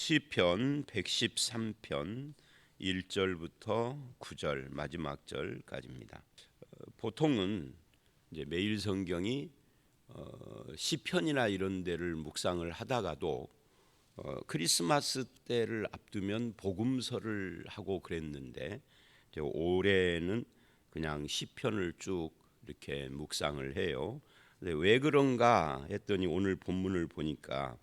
시편 113편 1절부터 9절 마지막 절까지입니다. 어, 보통은 이제 매일 성경이 어, 시편이나 이런 데를 묵상을 하다가도 어, 크리스마스 때를 앞두면 복음서를 하고 그랬는데 올해는 그냥 시편을 쭉 이렇게 묵상을 해요. 근데 왜 그런가 했더니 오늘 본문을 보니까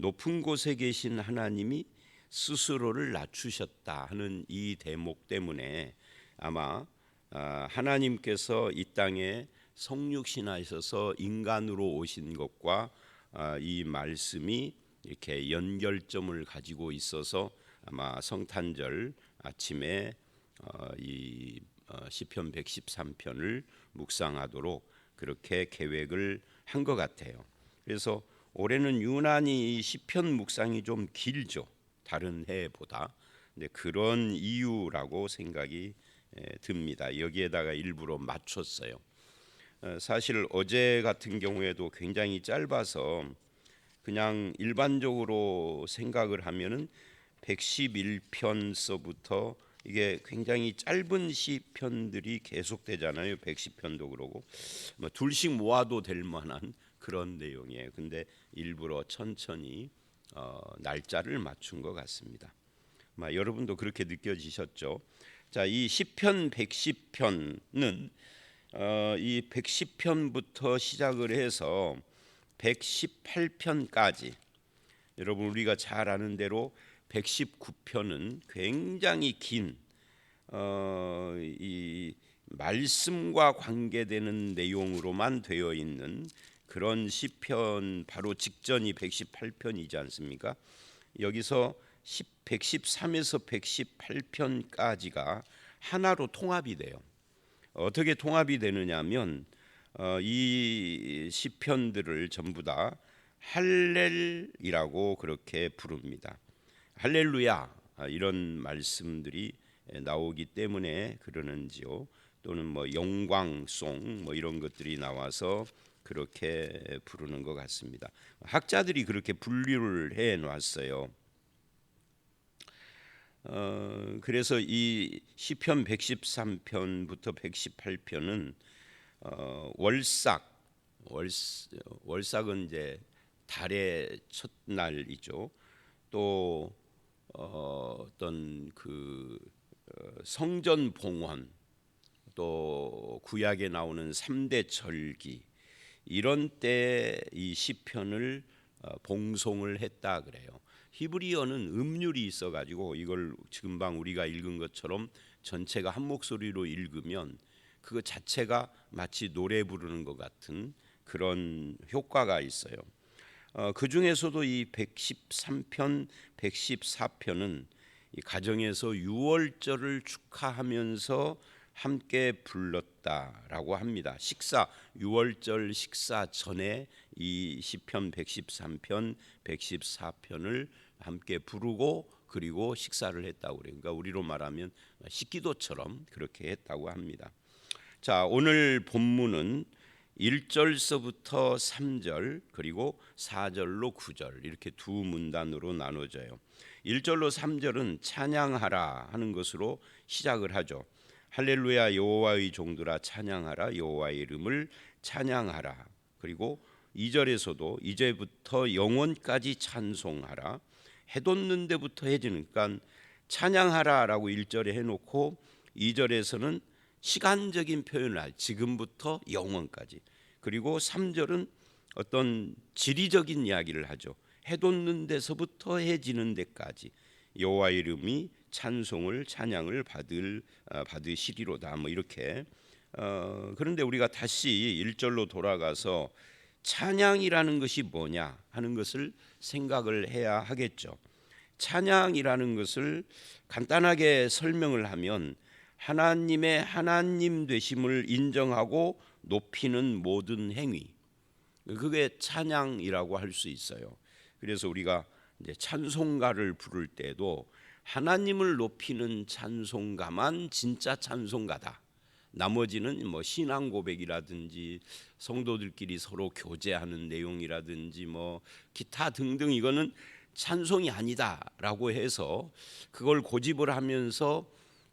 높은 곳에 계신 하나님이 스스로를 낮추셨다 하는 이 대목 때문에 아마 아, 하나님께서 이 땅에 성육신하셔서 인간으로 오신 것과 아, 이 말씀이 이렇게 연결점을 가지고 있어서 아마 성탄절 아침에 어, 이 어, 시편 113편을 묵상하도록 그렇게 계획을 한 것 같아요. 그래서 올해는 유난히 이 시편 묵상이 좀 길죠. 다른 해보다. 근데 그런 이유라고 생각이 듭니다. 여기에다가 일부러 맞췄어요. 어, 사실 어제 같은 경우에도 굉장히 짧아서 그냥 일반적으로 생각을 하면은 111편서부터 이게 굉장히 짧은 시편들이 계속되잖아요. 110편도 그러고 뭐 둘씩 모아도 될 만한 그런 내용이에요. 근데 일부러 천천히 어, 날짜를 맞춘 것 같습니다. 마, 여러분도 그렇게 느껴지셨죠? 자, 이 시편 110편은 어, 이 110편부터 시작을 해서 118편까지 여러분 우리가 잘 아는 대로 119편은 굉장히 긴 어, 이 말씀과 관계되는 내용으로만 되어 있는 그런 시편 바로 직전이 118편이지 않습니까? 여기서 113에서 118편까지가 하나로 통합이 돼요. 어떻게 통합이 되느냐면 어, 이 시편들을 전부 다 할렐이라고 그렇게 부릅니다. 할렐루야 아, 이런 말씀들이 나오기 때문에 그러는지요. 또는 뭐 영광송 뭐 이런 것들이 나와서 그렇게 부르는 것 같습니다. 학자들이 그렇게 분류를 해 놨어요. 어, 그래서 이 시편 113편부터 118편은 어, 월삭 월, 월삭은 이제 달의 첫날이죠. 또 어, 어떤 그 어, 성전 봉헌 또 구약에 나오는 3대 절기 이런 때 이 시편을 어, 봉송을 했다 그래요. 히브리어는 음률이 있어 가지고 이걸 금방 우리가 읽은 것처럼 전체가 한 목소리로 읽으면 그거 자체가 마치 노래 부르는 것 같은 그런 효과가 있어요. 어, 그 중에서도 이 113편, 114편은 이 가정에서 유월절을 축하하면서 함께 불렀다라고 합니다. 식사 유월절 식사 전에 이 시편 113편, 114편을 함께 부르고 그리고 식사를 했다고 그래요. 그러니까 우리로 말하면 식기도처럼 그렇게 했다고 합니다. 자, 오늘 본문은 1절서부터 3절 그리고 4절로 9절 이렇게 두 문단으로 나눠져요. 1절로 3절은 찬양하라 하는 것으로 시작을 하죠. 할렐루야 여호와의 종들아 찬양하라 여호와의 이름을 찬양하라. 그리고 2절에서도 이제부터 영원까지 찬송하라. 해돋는 데부터 해지니까 찬양하라라고 1절에 해 놓고 2절에서는 시간적인 표현을 할 지금부터 영원까지. 그리고 3절은 어떤 지리적인 이야기를 하죠. 해돋는 데서부터 해지는 데까지 여호와 이름이 찬송을 찬양을 받을 어, 받으시리로다. 뭐 이렇게 어, 그런데 우리가 다시 1절로 돌아가서 찬양이라는 것이 뭐냐 하는 것을 생각을 해야 하겠죠. 찬양이라는 것을 간단하게 설명을 하면 하나님의 하나님 되심을 인정하고 높이는 모든 행위 그게 찬양이라고 할 수 있어요. 그래서 우리가 이제 찬송가를 부를 때도 하나님을 높이는 찬송가만 진짜 찬송가다. 나머지는 뭐 신앙 고백이라든지 성도들끼리 서로 교제하는 내용이라든지 뭐 기타 등등 이거는 찬송이 아니다라고 해서 그걸 고집을 하면서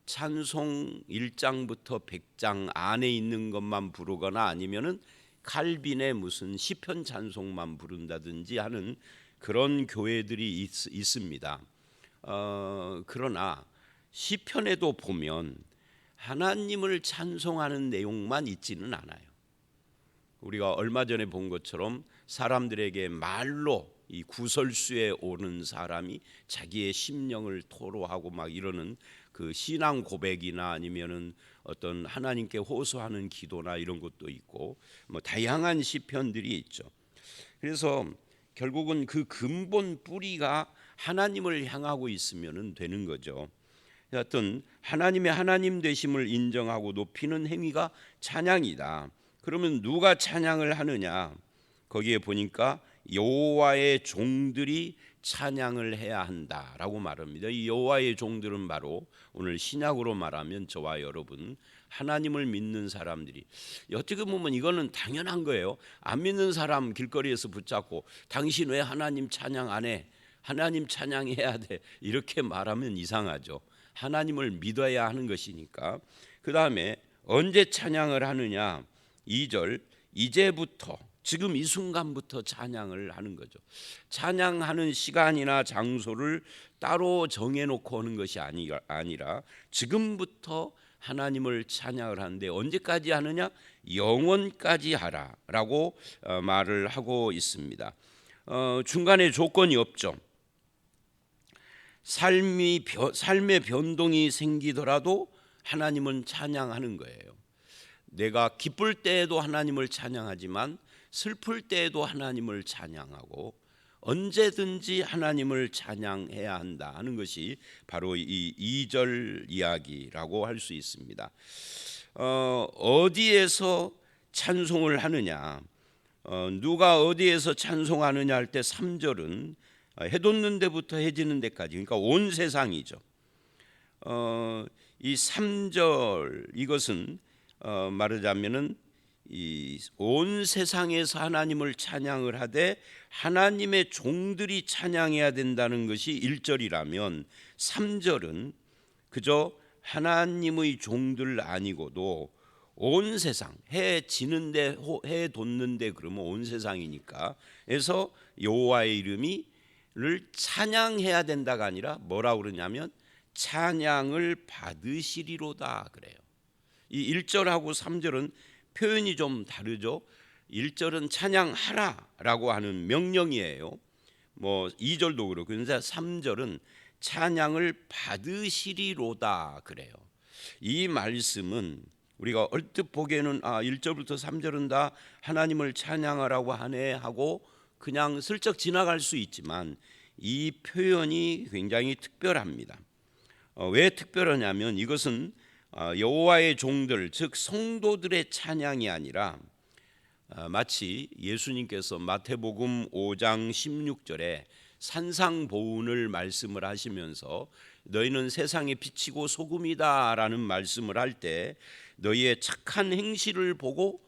찬송 1장부터 100장 안에 있는 것만 부르거나 아니면은 칼빈의 무슨 시편 찬송만 부른다든지 하는 그런 교회들이 있, 있습니다. 어, 그러나 시편에도 보면 하나님을 찬송하는 내용만 있지는 않아요. 우리가 얼마 전에 본 것처럼 사람들에게 말로 이 구설수에 오는 사람이 자기의 심령을 토로하고 막 이러는 그 신앙 고백이나 아니면은 어떤 하나님께 호소하는 기도나 이런 것도 있고 뭐 다양한 시편들이 있죠. 그래서 결국은 그 근본 뿌리가 하나님을 향하고 있으면은 되는 거죠. 하여튼 하나님의 하나님 되심을 인정하고 높이는 행위가 찬양이다. 그러면 누가 찬양을 하느냐? 거기에 보니까 여호와의 종들이 찬양을 해야 한다라고 말합니다. 이 여호와의 종들은 바로 오늘 신약으로 말하면 저와 여러분 하나님을 믿는 사람들이 어떻게 보면 이거는 당연한 거예요. 안 믿는 사람 길거리에서 붙잡고 당신 왜 하나님 찬양 안 해? 하나님 찬양해야 돼. 이렇게 말하면 이상하죠. 하나님을 믿어야 하는 것이니까. 그다음에 언제 찬양을 하느냐? 2절 이제부터 지금 이 순간부터 찬양을 하는 거죠. 찬양하는 시간이나 장소를 따로 정해놓고 하는 것이 아니, 아니라 지금부터 하나님을 찬양을 하는데 언제까지 하느냐? 영원까지 하라라고 어, 말을 하고 있습니다. 어, 중간에 조건이 없죠. 삶이 삶의 변동이 생기더라도 하나님은 찬양하는 거예요. 내가 기쁠 때에도 하나님을 찬양하지만 슬플 때에도 하나님을 찬양하고 언제든지 하나님을 찬양해야 한다 하는 것이 바로 이 2절 이야기라고 할 수 있습니다. 어, 어디에서 찬송을 하느냐? 어, 누가 어디에서 찬송하느냐 할 때 3절은 해돋는 데부터 해지는 데까지 그러니까 온 세상이죠. 어, 이 3절 이것은 어, 말하자면은 이 온 세상에서 하나님을 찬양을 하되 하나님의 종들이 찬양해야 된다는 것이 1절이라면 3절은 그저 하나님의 종들 아니고도 온 세상 해 지는데 해 돋는데 그러면 온 세상이니까 그래서 여호와의 이름이를 찬양해야 된다가 아니라 뭐라 그러냐면 찬양을 받으시리로다 그래요. 이 1절하고 3절은 표현이 좀 다르죠. 1절은 찬양하라라고 하는 명령이에요. 뭐 2절도 그렇고 그런데 3절은 찬양을 받으시리로다 그래요. 이 말씀은 우리가 얼뜻 보기에는 아 1절부터 3절은 다 하나님을 찬양하라고 하네 하고 그냥 슬쩍 지나갈 수 있지만 이 표현이 굉장히 특별합니다. 어, 왜 특별하냐면 이것은 어, 여호와의 종들 즉 성도들의 찬양이 아니라 어, 마치 예수님께서 마태복음 5장 16절에 산상보훈을 말씀을 하시면서 너희는 세상의 빛이고 소금이다라는 말씀을 할 때 너희의 착한 행실을 보고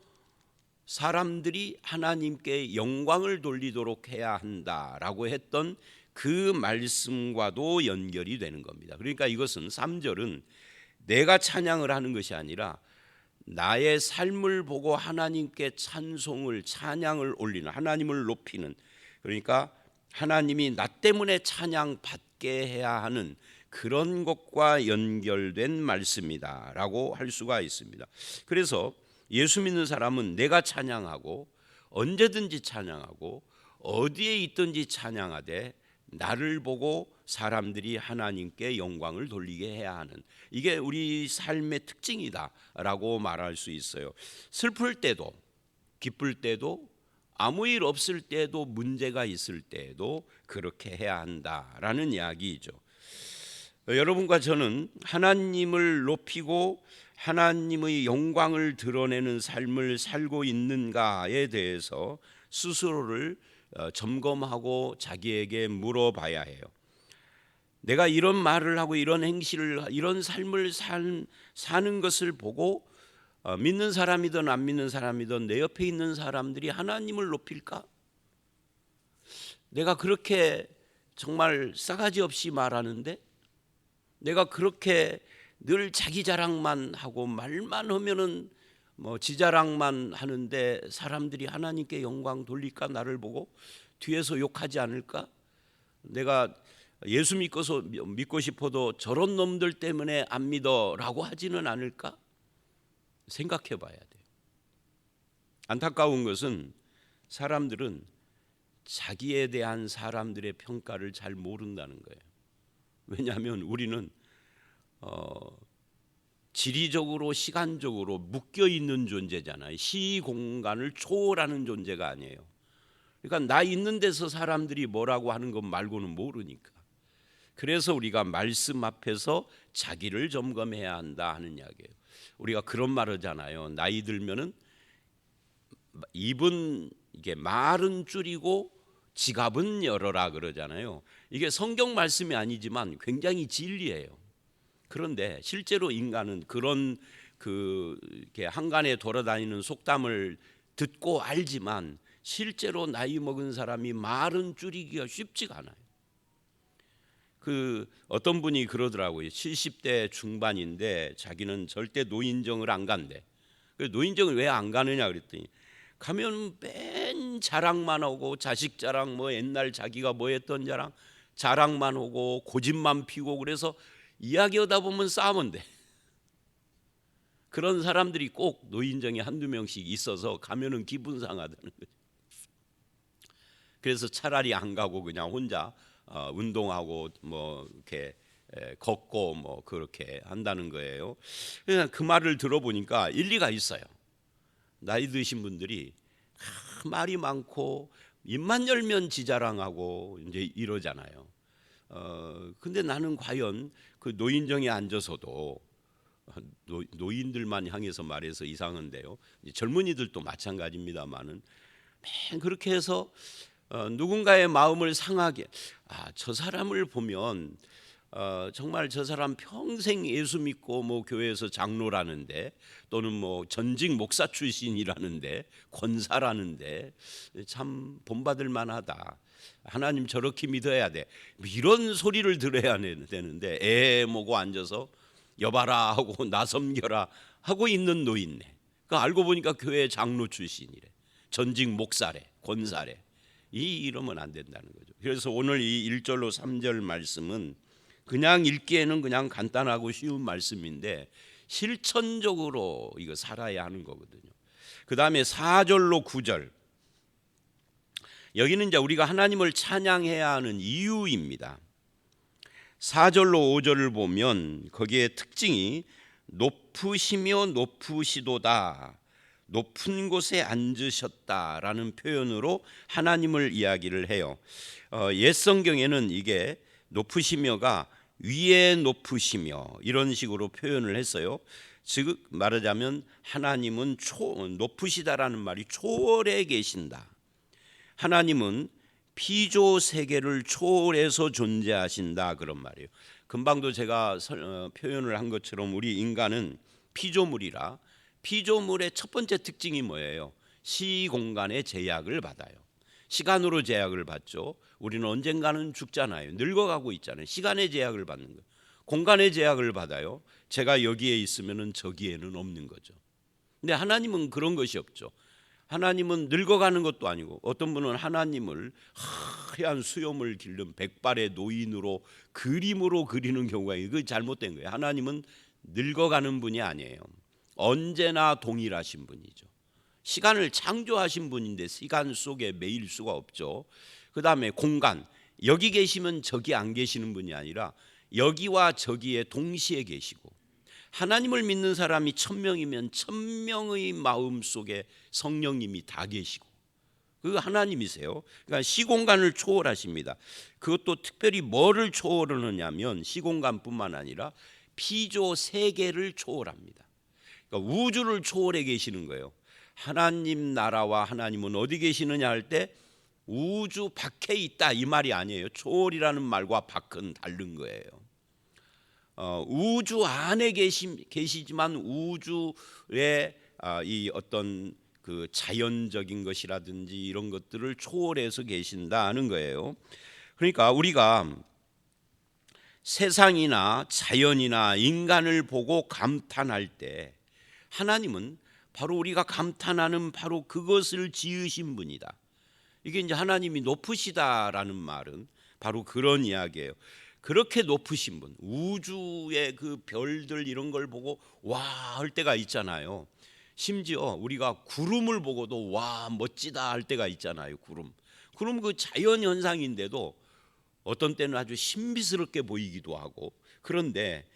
사람들이 하나님께 영광을 돌리도록 해야 한다라고 했던 그 말씀과도 연결이 되는 겁니다. 그러니까 이것은 3절은 내가 찬양을 하는 것이 아니라 나의 삶을 보고 하나님께 찬송을 찬양을 올리는 하나님을 높이는 그러니까 하나님이 나 때문에 찬양 받게 해야 하는 그런 것과 연결된 말씀이다라고 할 수가 있습니다. 그래서 예수 믿는 사람은 내가 찬양하고 언제든지 찬양하고 어디에 있든지 찬양하되 나를 보고 사람들이 하나님께 영광을 돌리게 해야 하는 이게 우리 삶의 특징이다라고 말할 수 있어요. 슬플 때도 기쁠 때도 아무 일 없을 때도 문제가 있을 때도 그렇게 해야 한다라는 이야기죠. 여러분과 저는 하나님을 높이고 하나님의 영광을 드러내는 삶을 살고 있는가에 대해서 스스로를 어, 점검하고 자기에게 물어봐야 해요. 내가 이런 말을 하고 이런 행실을 이런 삶을 산, 사는 것을 보고 어, 믿는 사람이든 안 믿는 사람이든 내 옆에 있는 사람들이 하나님을 높일까? 내가 그렇게 정말 싸가지 없이 말하는데 내가 그렇게 늘 자기 자랑만 하고 말만 하면은 뭐 지자랑만 하는데 사람들이 하나님께 영광 돌릴까 나를 보고 뒤에서 욕하지 않을까? 내가 예수 믿고서 믿고 싶어도 저런 놈들 때문에 안 믿어라고 하지는 않을까? 생각해 봐야 돼요. 안타까운 것은 사람들은 자기에 대한 사람들의 평가를 잘 모른다는 거예요. 왜냐하면 우리는 어, 지리적으로 시간적으로 묶여 있는 존재잖아요. 시 공간을 초월하는 존재가 아니에요. 그러니까 나 있는 데서 사람들이 뭐라고 하는 것 말고는 모르니까. 그래서 우리가 말씀 앞에서 자기를 점검해야 한다 하는 이야기예요. 우리가 그런 말 하잖아요. 나이 들면은 입은 이게 말은 줄이고 지갑은 열어라 그러잖아요. 이게 성경 말씀이 아니지만 굉장히 진리예요. 그런데 실제로 인간은 그런 그 이렇게 한간에 돌아다니는 속담을 듣고 알지만 실제로 나이 먹은 사람이 말은 줄이기가 쉽지가 않아요. 그 어떤 분이 그러더라고요. 70대 중반인데 자기는 절대 노인정을 안 간대. 그 노인정을 왜 안 가느냐 그랬더니 가면 맨 자랑만 하고 자식 자랑 뭐 옛날 자기가 뭐 했던 자랑 자랑만 하고 고집만 피고 그래서 이야기하다 보면 싸우면 돼. 그런 사람들이 꼭 노인정에 한두 명씩 있어서 가면은 기분 상하다는 거죠. 그래서 차라리 안 가고 그냥 혼자 어, 운동하고 뭐 이렇게 에, 걷고 뭐 그렇게 한다는 거예요. 그냥 그 말을 들어보니까 일리가 있어요. 나이 드신 분들이 아, 말이 많고 입만 열면 지자랑하고 이제 이러잖아요. 어 근데 나는 과연 그 노인정에 앉아서도 노, 노인들만 향해서 말해서 이상한데요. 젊은이들도 마찬가지입니다만은 맨 그렇게 해서 어, 누군가의 마음을 상하게 아 저 사람을 보면 어, 정말 저 사람 평생 예수 믿고 뭐 교회에서 장로라는데 또는 뭐 전직 목사 출신이라는데 권사라는데 참 본받을 만하다. 하나님 저렇게 믿어야 돼. 뭐 이런 소리를 들어야 되는데 애 모고 앉아서 여봐라 하고 나 섬겨라 하고 있는 노인네. 그 알고 보니까 교회 장로 출신이래. 전직 목사래, 권사래. 이 이러면 안 된다는 거죠. 그래서 오늘 이 1절로 3절 말씀은 그냥 읽기에는 그냥 간단하고 쉬운 말씀인데 실천적으로 이거 살아야 하는 거거든요. 그다음에 4절로 9절 여기는 이제 우리가 하나님을 찬양해야 하는 이유입니다. 4절로 5절을 보면 거기에 특징이 높으시며 높으시도다. 높은 곳에 앉으셨다라는 표현으로 하나님을 이야기를 해요. 어, 옛 성경에는 이게 높으시며가 위에 높으시며 이런 식으로 표현을 했어요. 즉 말하자면 하나님은 초 높으시다라는 말이 초월해 계신다. 하나님은 피조 세계를 초월해서 존재하신다 그런 말이에요. 금방도 제가 설, 어, 표현을 한 것처럼 우리 인간은 피조물이라 피조물의 첫 번째 특징이 뭐예요? 시 공간의 제약을 받아요. 시간으로 제약을 받죠. 우리는 언젠가는 죽잖아요. 늙어가고 있잖아요. 시간의 제약을 받는 거예요. 공간의 제약을 받아요. 제가 여기에 있으면은 저기에는 없는 거죠. 근데 하나님은 그런 것이 없죠. 하나님은 늙어가는 것도 아니고 어떤 분은 하나님을 하얀 수염을 길른 백발의 노인으로 그림으로 그리는 경우가. 그 잘못된 거예요. 하나님은 늙어가는 분이 아니에요. 언제나 동일하신 분이죠. 시간을 창조하신 분인데 시간 속에 매일 수가 없죠. 그 다음에 공간 여기 계시면 저기 안 계시는 분이 아니라 여기와 저기에 동시에 계시고 하나님을 믿는 사람이 천 명이면 천 명의 마음 속에 성령님이 다 계시고 그 하나님이세요. 그러니까 시공간을 초월하십니다. 그것도 특별히 뭐를 초월하느냐면 시공간뿐만 아니라 피조 세계를 초월합니다. 그러니까 우주를 초월해 계시는 거예요. 하나님 나라와 하나님은 어디 계시느냐 할 때 우주 밖에 있다 이 말이 아니에요. 초월이라는 말과 밖은 다른 거예요. 어, 우주 안에 계시, 계시지만 우주의 아, 이 어떤 그 자연적인 것이라든지 이런 것들을 초월해서 계신다는 거예요. 그러니까 우리가 세상이나 자연이나 인간을 보고 감탄할 때 하나님은 바로 우리가 감탄하는 바로 그것을 지으신 분이다. 이게 이제 하나님이 높으시다라는 말은 바로 그런 이야기예요. 그렇게 높으신 분, 우주의 그 별들 이런 걸 보고 와 할 때가 있잖아요. 심지어 우리가 구름을 보고도 와 멋지다 할 때가 있잖아요. 구름. 구름 그 자연 현상인데도 어떤 때는 아주 신비스럽게 보이기도 하고 그런데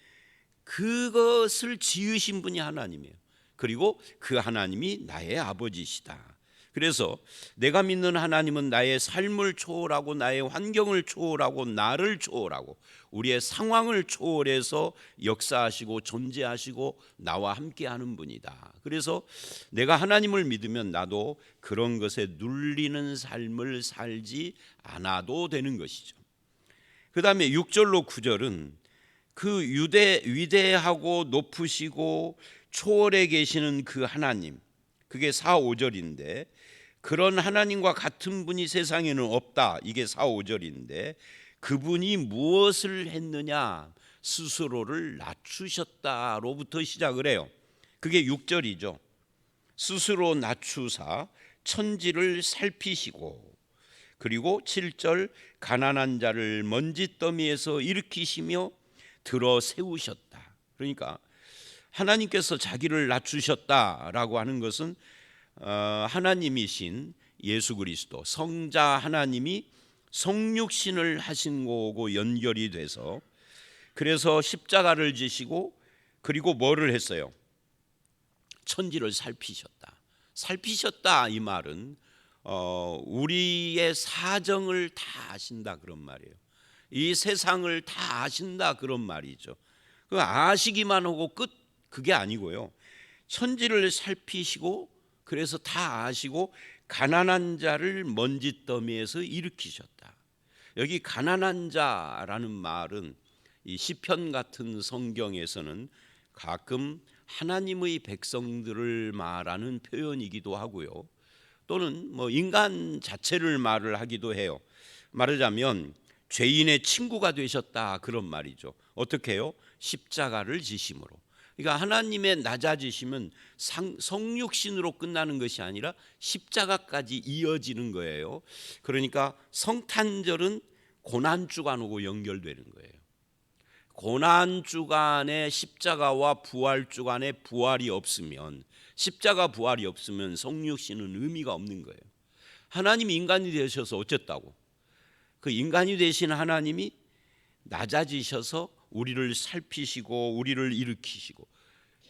그것을 지으신 분이 하나님이에요. 그리고 그 하나님이 나의 아버지시다. 그래서 내가 믿는 하나님은 나의 삶을 초월하고 나의 환경을 초월하고 나를 초월하고 우리의 상황을 초월해서 역사하시고 존재하시고 나와 함께 하는 분이다. 그래서 내가 하나님을 믿으면 나도 그런 것에 눌리는 삶을 살지 않아도 되는 것이죠. 그다음에 6절로 9절은 그 유대 위대하고 높으시고 초월해 계시는 그 하나님 그게 4, 5절인데 그런 하나님과 같은 분이 세상에는 없다. 이게 4, 5절인데 그분이 무엇을 했느냐? 스스로를 낮추셨다로부터 시작을 해요. 그게 6절이죠. 스스로 낮추사 천지를 살피시고 그리고 7절 가난한 자를 먼지 더미에서 일으키시며 들어 세우셨다. 그러니까 하나님께서 자기를 낮추셨다라고 하는 것은 어, 하나님이신 예수 그리스도 성자 하나님이 성육신을 하신 거고 연결이 돼서 그래서 십자가를 지시고 그리고 뭐를 했어요? 천지를 살피셨다. 살피셨다 이 말은 어, 우리의 사정을 다 아신다 그런 말이에요. 이 세상을 다 아신다 그런 말이죠. 그 아시기만 하고 끝 그게 아니고요. 천지를 살피시고 그래서 다 아시고 가난한 자를 먼지 더미에서 일으키셨다. 여기 가난한 자라는 말은 이 시편 같은 성경에서는 가끔 하나님의 백성들을 말하는 표현이기도 하고요. 또는 뭐 인간 자체를 말을 하기도 해요. 말하자면 죄인의 친구가 되셨다 그런 말이죠. 어떻게 해요? 십자가를 지심으로. 그러니까 하나님의 낮아지심은 상, 성육신으로 끝나는 것이 아니라 십자가까지 이어지는 거예요. 그러니까 성탄절은 고난 주간하고 연결되는 거예요. 고난 주간에 십자가와 부활 주간에 부활이 없으면 십자가 부활이 없으면 성육신은 의미가 없는 거예요. 하나님이 인간이 되셔서 어쨌다고? 그 인간이 되신 하나님이 낮아지셔서 우리를 살피시고 우리를 일으키시고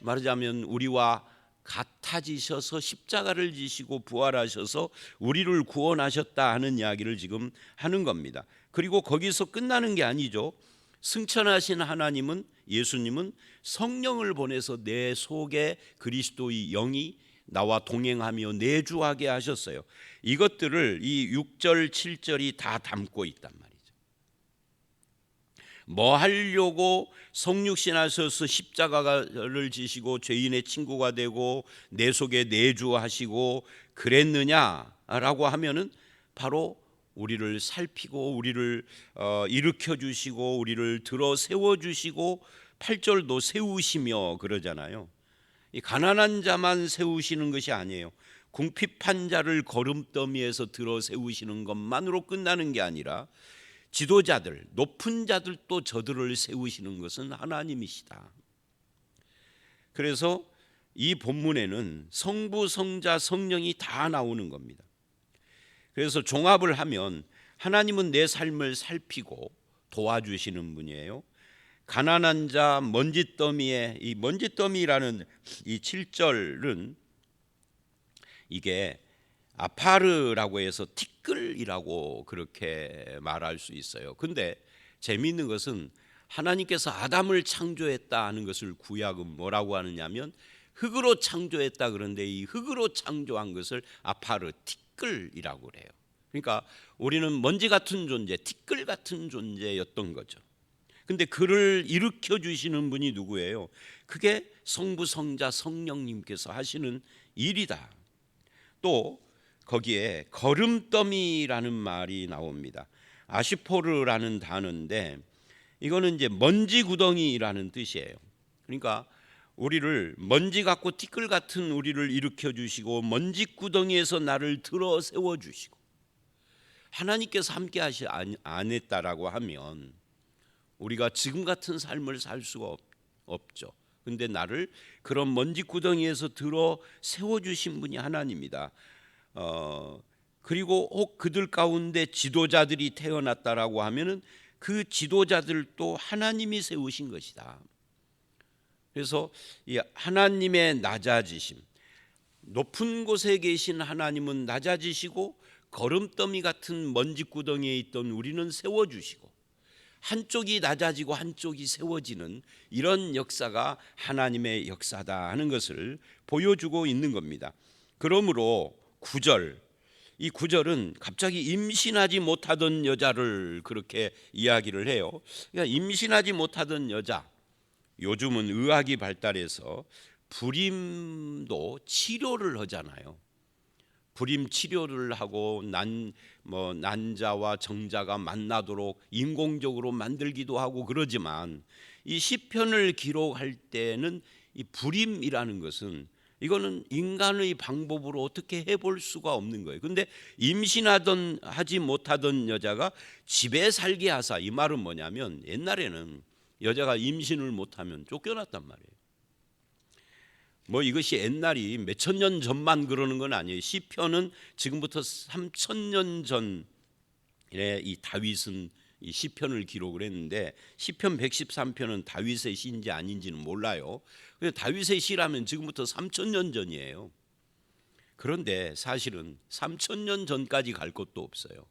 말하자면 우리와 같아지셔서 십자가를 지시고 부활하셔서 우리를 구원하셨다 하는 이야기를 지금 하는 겁니다. 그리고 거기서 끝나는 게 아니죠. 승천하신 하나님은 예수님은 성령을 보내서 내 속에 그리스도의 영이 나와 동행하며 내주하게 하셨어요. 이것들을 이 6절, 7절이 다 담고 있단 말이죠. 뭐 하려고 성육신 하셔서 십자가를 지시고 죄인의 친구가 되고 내 속에 내주하시고 그랬느냐라고 하면은 바로 우리를 살피고 우리를 어, 일으켜 주시고 우리를 들어 세워 주시고 8절도 세우시며 그러잖아요. 이 가난한 자만 세우시는 것이 아니에요. 궁핍한 자를 걸음더미에서 들어 세우시는 것만으로 끝나는 게 아니라 지도자들, 높은 자들도 저들을 세우시는 것은 하나님이시다. 그래서 이 본문에는 성부, 성자, 성령이 다 나오는 겁니다. 그래서 종합을 하면 하나님은 내 삶을 살피고 도와주시는 분이에요. 가난한 자 먼지더미에 이 먼지더미라는 이 7절은 이게 아파르라고 해서 티끌이라고 그렇게 말할 수 있어요. 근데 재미있는 것은 하나님께서 아담을 창조했다 하는 것을 구약은 뭐라고 하느냐면 흙으로 창조했다 그런데 이 흙으로 창조한 것을 아파르 티끌이라고 그래요. 그러니까 우리는 먼지 같은 존재, 티끌 같은 존재였던 거죠. 근데 그를 일으켜 주시는 분이 누구예요? 그게 성부 성자 성령님께서 하시는 일이다. 또 거기에 걸음더미라는 말이 나옵니다. 아시포르라는 단어인데 이거는 이제 먼지 구덩이라는 뜻이에요. 그러니까 우리를 먼지 같고 티끌 같은 우리를 일으켜 주시고 먼지 구덩이에서 나를 들어 세워 주시고 하나님께서 함께 하시 안, 안 했다라고 하면 우리가 지금 같은 삶을 살 수가 없, 없죠. 근데 나를 그런 먼지 구덩이에서 들어 세워 주신 분이 하나님이다. 어, 그리고 혹 그들 가운데 지도자들이 태어났다라고 하면은 그 지도자들도 하나님이 세우신 것이다. 그래서 이 하나님의 낮아지심, 높은 곳에 계신 하나님은 낮아지시고 거름더미 같은 먼지 구덩이에 있던 우리는 세워 주시고 한쪽이 낮아지고 한쪽이 세워지는 이런 역사가 하나님의 역사다 하는 것을 보여주고 있는 겁니다. 그러므로 구절 이 구절은 갑자기 임신하지 못하던 여자를 그렇게 이야기를 해요. 그러니까 임신하지 못하던 여자 요즘은 의학이 발달해서 불임도 치료를 하잖아요. 불임 치료를 하고 난 뭐 난자와 정자가 만나도록 인공적으로 만들기도 하고 그러지만 이 시편을 기록할 때는 이 불임이라는 것은 이거는 인간의 방법으로 어떻게 해볼 수가 없는 거예요. 근데 임신하던 하지 못하던 여자가 집에 살게 하사 이 말은 뭐냐면 옛날에는 여자가 임신을 못하면 쫓겨났단 말이에요. 뭐 이것이 옛날이 몇천 년 전만 그러는 건 아니에요. 시편은 지금부터 3천 년 전에 이 다윗은 이 시편을 기록을 했는데 시편 113편은 다윗의 시인지 아닌지는 몰라요. 근데 다윗의 시라면 지금부터 3천 년 전이에요. 그런데 사실은 3천 년 전까지 갈 것도 없어요.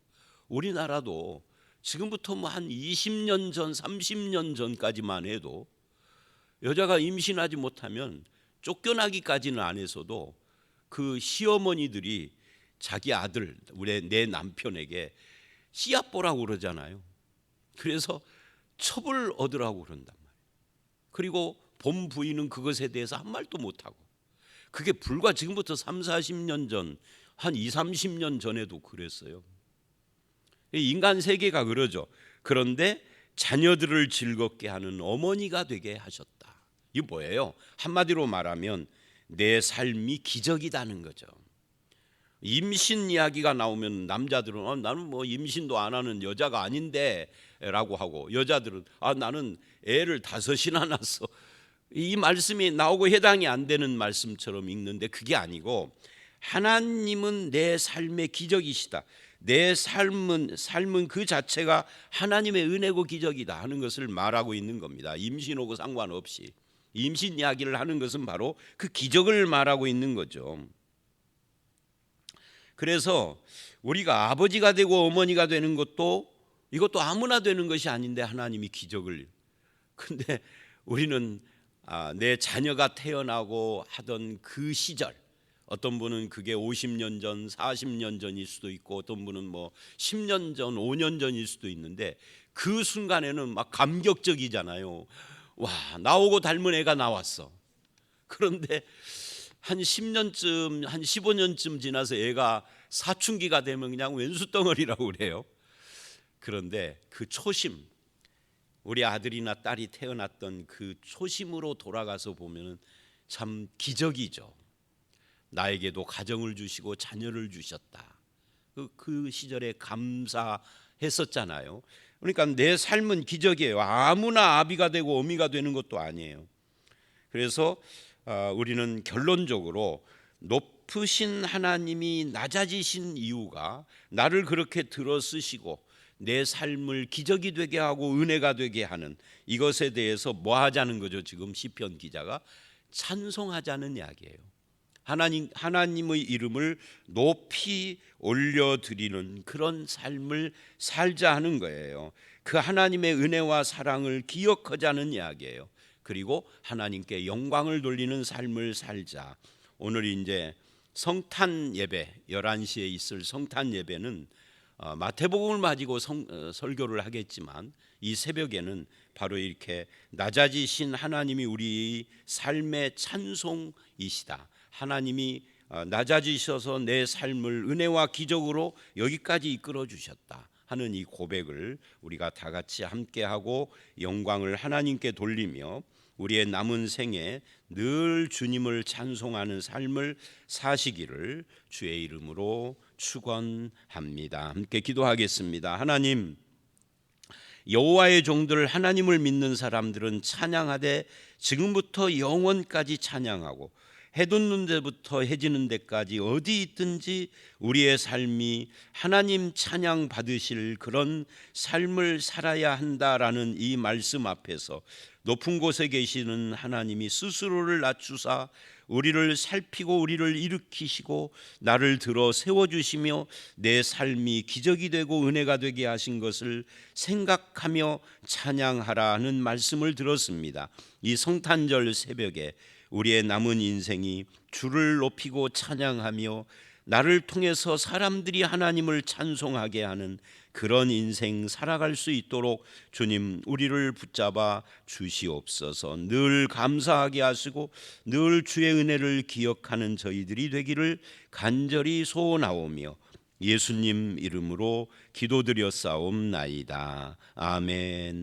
우리나라도 지금부터 뭐 한 20년 전, 30년 전까지만 해도 여자가 임신하지 못하면 쫓겨나기까지는 안 해서도 그 시어머니들이 자기 아들, 우리 내 남편에게 씨앗 보라고 그러잖아요. 그래서 첩을 얻으라고 그런단 말이에요. 그리고 본 부인은 그것에 대해서 한 말도 못 하고. 그게 불과 지금부터 3, 40년 전, 한 2, 30년 전에도 그랬어요. 인간 세계가 그러죠. 그런데 자녀들을 즐겁게 하는 어머니가 되게 하셨다. 이 뭐예요? 한마디로 말하면 내 삶이 기적이다는 거죠. 임신 이야기가 나오면 남자들은 어, 나는 뭐 임신도 안 하는 여자가 아닌데라고 하고 여자들은 아 나는 애를 다섯이나 낳았어. 이 말씀이 나오고 해당이 안 되는 말씀처럼 읽는데 그게 아니고 하나님은 내 삶의 기적이시다. 내 삶은 삶은 그 자체가 하나님의 은혜고 기적이다 하는 것을 말하고 있는 겁니다. 임신하고 상관없이 임신 이야기를 하는 것은 바로 그 기적을 말하고 있는 거죠. 그래서 우리가 아버지가 되고 어머니가 되는 것도 이것도 아무나 되는 것이 아닌데 하나님이 기적을 근데 우리는 아, 내 자녀가 태어나고 하던 그 시절 어떤 분은 그게 50년 전, 40년 전일 수도 있고 어떤 분은 뭐 10년 전, 5년 전일 수도 있는데 그 순간에는 막 감격적이잖아요. 와, 나오고 닮은 애가 나왔어. 그런데 한 10년쯤, 한 15년쯤 지나서 애가 사춘기가 되면 그냥 왼수 덩어리라고 그래요. 그런데 그 초심, 우리 아들이나 딸이 태어났던 그 초심으로 돌아가서 보면은 참 기적이죠. 나에게도 가정을 주시고 자녀를 주셨다. 그, 그 시절에 감사했었잖아요. 그러니까 내 삶은 기적이에요. 아무나 아비가 되고 어미가 되는 것도 아니에요. 그래서 아, 우리는 결론적으로 높으신 하나님이 낮아지신 이유가 나를 그렇게 들어 쓰시고 내 삶을 기적이 되게 하고 은혜가 되게 하는 이것에 대해서 뭐 하자는 거죠? 지금 시편 기자가 찬송하자는 이야기예요. 하나님 하나님의 이름을 높이 올려 드리는 그런 삶을 살자 하는 거예요. 그 하나님의 은혜와 사랑을 기억하자는 이야기예요. 그리고 하나님께 영광을 돌리는 삶을 살자. 오늘 이제 성탄 예배 11시에 있을 성탄 예배는 어, 마태복음을 가지고 성, 어, 설교를 하겠지만 이 새벽에는 바로 이렇게 낮아지신 하나님이 우리 삶의 찬송이시다. 하나님이 어, 낮아지셔서 내 삶을 은혜와 기적으로 여기까지 이끌어 주셨다 하는 이 고백을 우리가 다 같이 함께 하고 영광을 하나님께 돌리며 우리의 남은 생에 늘 주님을 찬송하는 삶을 사시기를 주의 이름으로 축원합니다. 함께 기도하겠습니다. 하나님 여호와의 종들 하나님을 믿는 사람들은 찬양하되 지금부터 영원까지 찬양하고 해 돋는 데부터 해 지는 데까지 어디 있든지 우리의 삶이 하나님 찬양 받으실 그런 삶을 살아야 한다라는 이 말씀 앞에서 높은 곳에 계시는 하나님이 스스로를 낮추사 우리를 살피고 우리를 일으키시고 나를 들어 세워 주시며 내 삶이 기적이 되고 은혜가 되게 하신 것을 생각하며 찬양하라 하는 말씀을 들었습니다. 이 성탄절 새벽에 우리의 남은 인생이 주를 높이고 찬양하며 나를 통해서 사람들이 하나님을 찬송하게 하는 그런 인생 살아갈 수 있도록 주님 우리를 붙잡아 주시옵소서. 늘 감사하게 하시고 늘 주의 은혜를 기억하는 저희들이 되기를 간절히 소원하오며 예수님 이름으로 기도드렸사옵나이다. 아멘.